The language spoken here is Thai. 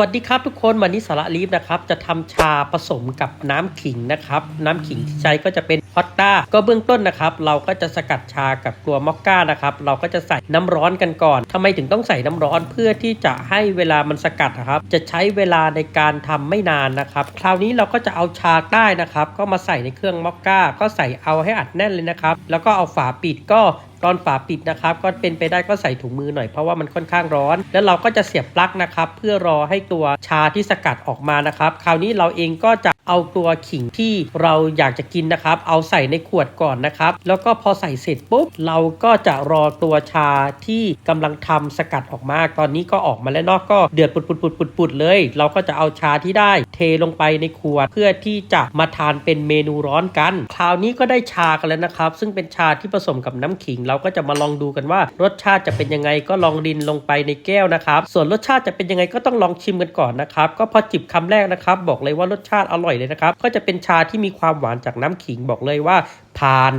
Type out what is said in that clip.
วัสดีครับทุกคนวันนี้สาระลีฟนะครับจะทำชาผสมกับน้ำขิงนะครับ น้ำขิงที่ใช้ก็จะเป็นฮอตต้าก็เบื้องต้นนะครับ เราก็จะสกัดชากับตัวมอคก้านะครับ เราก็จะใส่น้ำร้อนกันก่อนทำไมถึงต้องใส่น้ำร้อนเพื่อที่จะให้เวลามันสกัดนะครับ จะใช้เวลาในการทำไม่นานนะครับ คราวนี้เราก็จะเอาชาใต้นะครับ ก็มาใส่ในเครื่องมอคก้าก็ใส่เอาให้อัดแน่นเลยนะครับ แล้วก็เอาฝาปิดก็ตอนฝาปิดนะครับก็เป็นไปได้ก็ใส่ถุงมือหน่อยเพราะว่ามันค่อนข้างร้อน แล้วเราก็จะเสียบปลั๊กนะครับเพื่อรอให้ตัวชาที่สกัดออกมานะครับ คราวนี้เราเองก็จะเอาตัวขิงที่เราอยากจะกินนะครับ เอาใส่ในขวดก่อนนะครับ แล้วก็พอใส่เสร็จปุ๊บเราก็จะรอตัวชาที่กำลังทำสกัดออกมา ตอนนี้ก็ออกมาแล้วเนอกก็เดือดปุดปุดปุดปุดปุดเลย เราก็จะเอาชาที่ได้เทลงไปในขวดเพื่อที่จะมาทานเป็นเมนูร้อนกัน คราวนี้ก็ได้ชากันแล้วนะครับ ซึ่งเป็นชาที่ผสมกับน้ำขิงเราก็จะมาลองดูกันว่า รสชาติจะเป็นยังไงก็ลองดินลงไปในแก้วนะครับ ส่วนรสชาติจะเป็นยังไงก็ต้องลองชิมกันก่อนนะครับ ก็พอจิบคำแรกนะครับ บอกเลยว่ารสชาติอร่อยเลยนะครับ ก็จะเป็นชาที่มีความหวานจากน้ำขิงบอกเลยว่าผ่าน